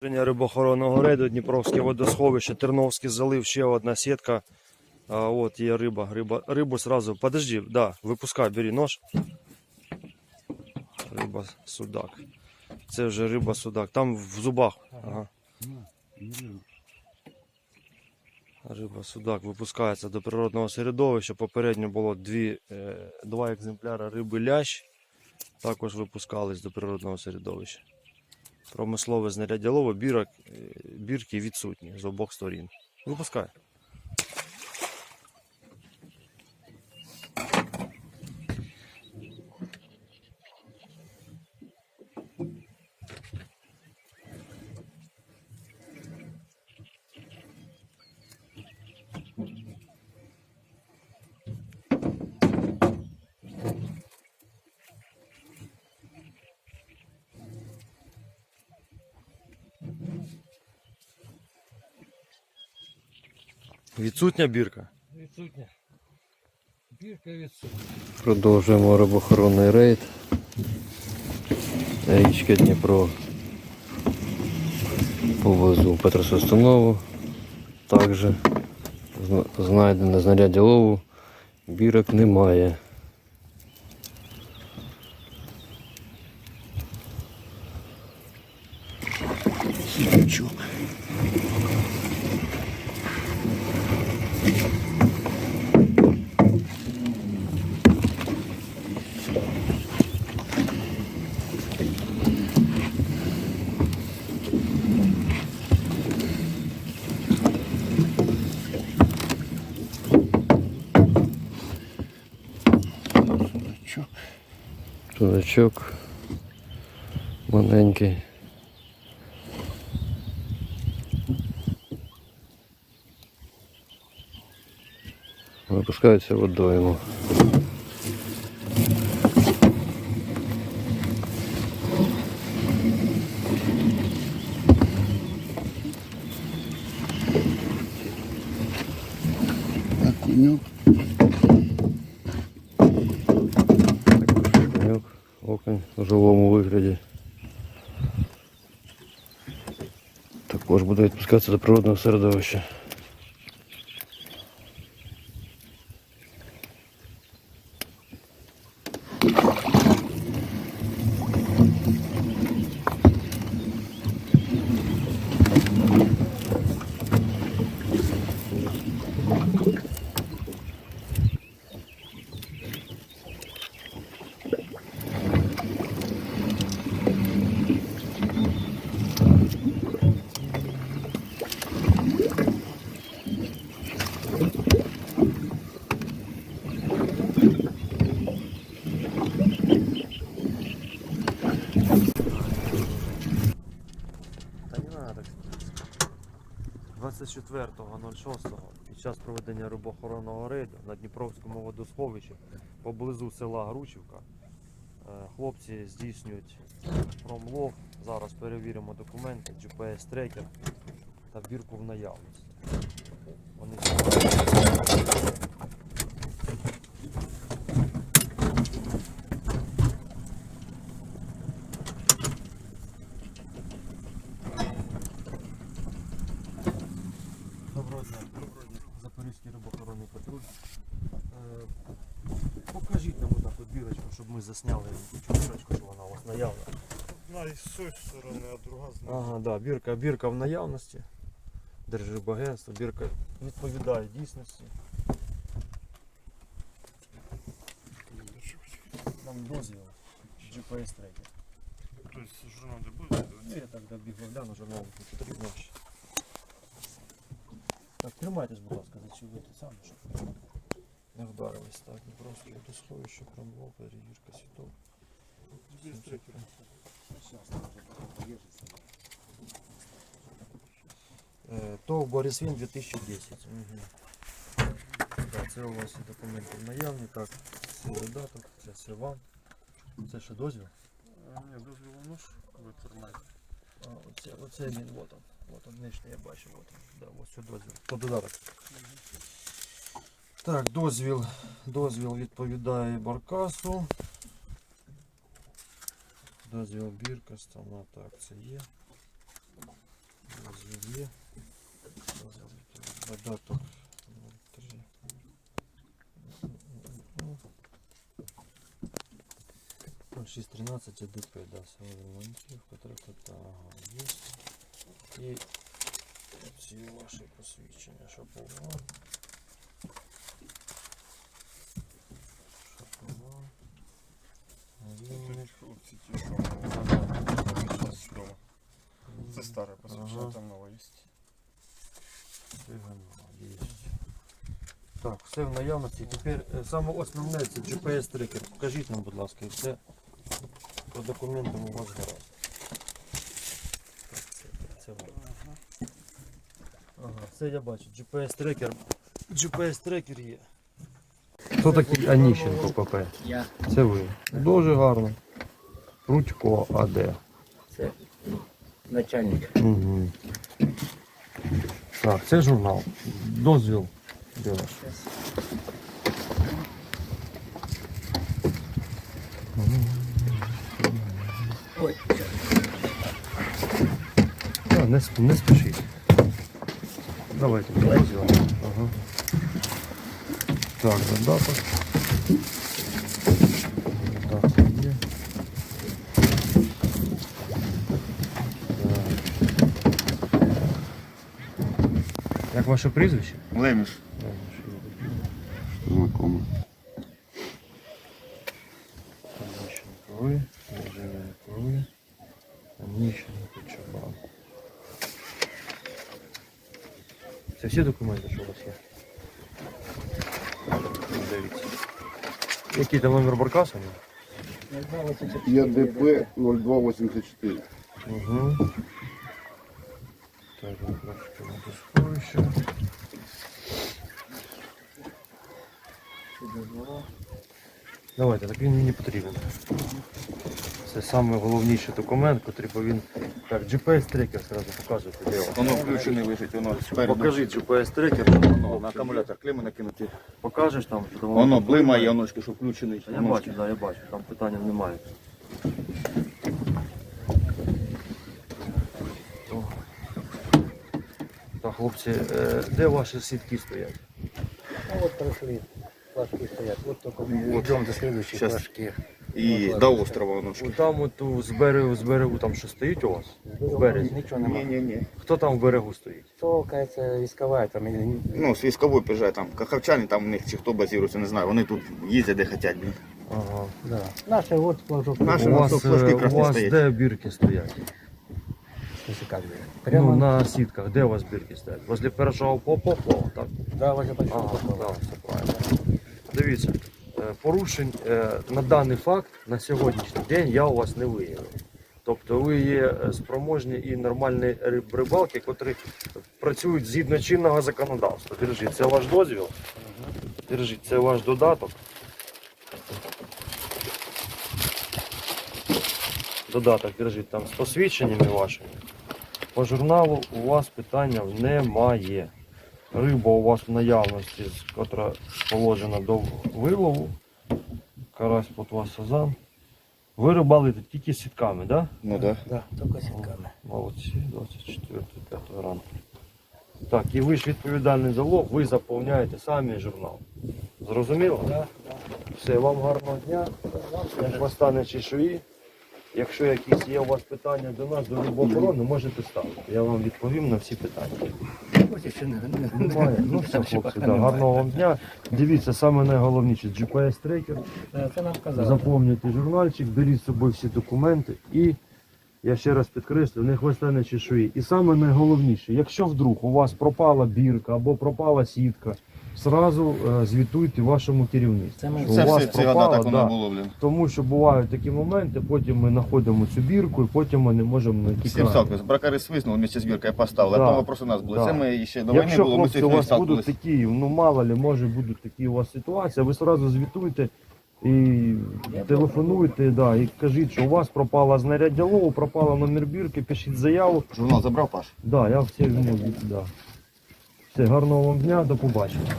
Рішення рибоохоронного рейду, Дніпровське водосховище, Терновський залив, ще одна сітка. А, от є риба, риба. Рибу сразу. Подожди, да, випускай, бери нож. Риба судак. Це вже риба судак. Там в зубах. Ага. Риба судак випускається до природного середовища. Попередньо було дві, е, два екземпляри риби лящ. Також випускались до природного середовища. Промислове знаряддя лову, е, бірки відсутні з обох сторін. Випускай. Відсутня бірка. Відсутня. Бірка відсутня. Продовжуємо рибохоронний рейд. Річка Дніпро повезу Петросостанову. Також знайдене знайдено знаряддя лову. Бірок немає. Судачок маленький. Випускається водойму. Також буде відпускатися до природного середовища. Та не надо так. 24.06 під час проведення рибоохоронного рейду на Дніпровському водосховищі поблизу села Гручівка е, хлопці здійснюють промлов. Зараз перевіримо документи, GPS-трекер та бірку в наявність. Вони дня. Запорізький рибоохоронний патруль. Е, покажіть нам отак от бірочку, щоб ми засняли цю бірочку, що вона у вас наявна. Одна із цієї сторони, а друга з Ага, да, бірка, бірка в наявності. Держибагентство, бірка відповідає дійсності. Нам дозвіл. GPS трекер. Тобто журнал не буде? Ну, я так добігло гляну, журнал не потрібно ще. Так, тримайтесь, будь ласка, за цю вити саме, щоб не вдарились. Так, не просто водосховище, промло, перевірка світов. Е, ТОВ Борисвін 2010. Угу. Так, це у вас документи наявні. Так, це додаток, це все вам. Це ще дозвіл. Ні, дозвіл ви тримаєте. А, оце, оце він, вот он. Вот он нижній я бачу. От, да, ось цю дозвіл. По додаток. Так, дозвіл, дозвіл відповідає баркасу. Дозвіл бірка, станова, так, це є. Дозвіл є. Дозвіл відповідає. Додаток. Ну, шість тринадцять ДП, да, саме ремонтів, потрапити, ага. І ці ваші посвідчення. Шаповал. Вінник. Хлопці ті, вдома. Це старе посвідчення, Ага. там нове є. Так, все в наявності. Тепер е, саме основне це GPS трекер. Покажіть нам, будь ласка, і все по документам у вас гаразд. Так, це, це вам. Ага, це я бачу. GPS трекер. GPS трекер є. Хто такий Аніщенко ПП? Я. Це ви. Дуже гарно. Рудько АД. Це начальник. Угу. Так, це журнал. Дозвіл. Де ваш? Ой, не, сп- не спішіть. Давайте дозвіл. Ага. Так, задаток. Задаток є. Так. Як ваше прізвище? Леміш. Знакомо. Це всі документи, що у вас є? Дивіться. Який там номер баркаса? ЄДП 0284. Угу. Так, ну, трошки натискую ще. Давайте, так він мені потрібен. Це саме головніший документ, який повинен. Так, GPS-трекер зразу показуйте, де він. Воно включене лежить, воно спереду. Покажіть GPS-трекер. Воно на акумулятор клеми накинути. Покажеш там, що там Воно блимає, воно що включений. Я бачу, да, я бачу, там питання немає. Так, хлопці, е, де ваші сітки стоять? ну вот прошли. Флажки стоят. Вот только мы идем до следующей Щас. флажки. І до острова воно ж. Там от у- з берегу, з берегу там що стоїть у вас? В березі. Ничего нема. Ні-ні-ні. Хто там в берегу стоїть? То, кажется, рисковая там или не- Ну, з військової приїжджає там. Кахавчани там у них чи хто базується, не знаю. Вони тут їздять де хочуть. блін. Ага. Да. Наши вот флажок. Наши У вас, що флажки е, у красні вас стоять. де бірки стоять? Если как бы. Прямо. Ну, на сітках, де у вас бірки стоять? Возле першого поплава, так? Да, возле большого Ага, поплава. все правильно. Дивіться, е, порушень е, на даний факт на сьогоднішній день я у вас не виявив. Тобто ви є е, спроможні і нормальні рибалки, котрі працюють згідно чинного законодавства. Держіть, це ваш дозвіл. Держіть, це ваш додаток. Додаток держіть там з посвідченнями вашими. По журналу у вас питання немає. Риба у вас в наявності, котра положена до вилову. Карась, плотва, сазан. Ви рибалите тільки сітками, так? Да? Ну так. Да, только сетками. Молодці, 24 5 ранку. Так, і ви ж відповідальний за лов, ви заповняєте самі журнал. Зрозуміло? Да, Все, вам гарного дня. Як вас стане чешуї. Якщо якісь є у вас питання до нас, до рибоохорони, можете ставити. Я вам відповім на всі питання. Не- не- Немає. Ну все, хлопці, да, гарного вам дня. Дивіться, саме найголовніше GPS-трекер. Да, Це нам казали. Заповнюйте журнальчик, беріть з собою всі документи і я ще раз підкреслю, не хвостане чешуї. І саме найголовніше, якщо вдруг у вас пропала бірка або пропала сітка, зразу е, звітуйте вашому керівництву. Це ми- що Це у вас все, це пропала, так воно да. було, блін. Тому що бувають такі моменти, потім ми знаходимо цю бірку і потім ми не можемо знайти Всім краю. сталкивались. Бракари свиснули вместе з біркою, поставили. Да. А то вопрос у нас були. Да. Це ми ще до війни Якщо було, ми хлопці у цим вас будуть сталкивались. такі, ну мало ли, може будуть такі у вас ситуації, ви одразу звітуйте і телефонуйте, да, і кажіть, що у вас пропала знаряддя лову, пропала номер бірки, пишіть заяву. Журнал забрав, Паш? Да, я все, ну, да. Все, гарного вам дня, до побачення.